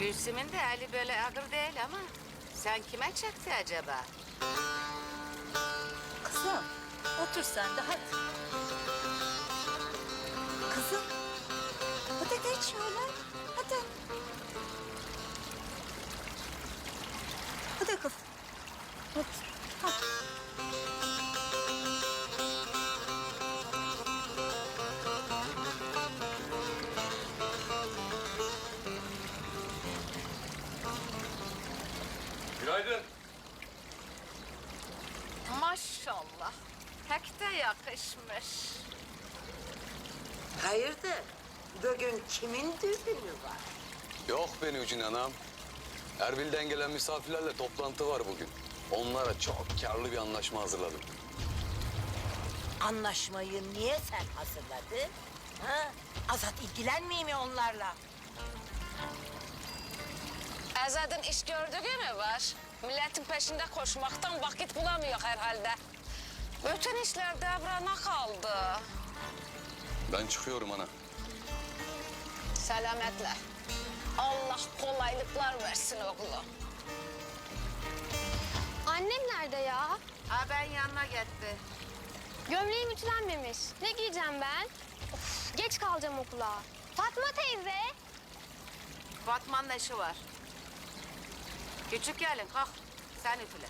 Gülsüm'ün de eli böyle ağır değil ama sen kime çekti acaba? Kızım otur sen de hadi. Kızım hadi geç şöyle. Hadi. Hadi kız. Hadi. Yakışmış. Hayırdır? Bugün kimin düğünü var? Yok be Nücin anam. Erbil'den gelen misafirlerle toplantı var bugün. Onlara çok karlı bir anlaşma hazırladım. Anlaşmayı niye sen hazırladın? Ha? Azat ilgilenmiyor mi onlarla? Azad'ın iş gördüğü mü var? Milletin peşinde koşmaktan vakit bulamıyor herhalde. Bütün işler devrana kaldı. Ben çıkıyorum ana. Selametle. Allah kolaylıklar versin oğlum. Annem nerede ya? Ha ben yanına gitti. Gömleğim ütülenmemiş. Ne giyeceğim ben? Of, geç kalacağım okula. Fatma teyze. Fatma'nın işi var. Küçük gelin kalk. Sen üfle.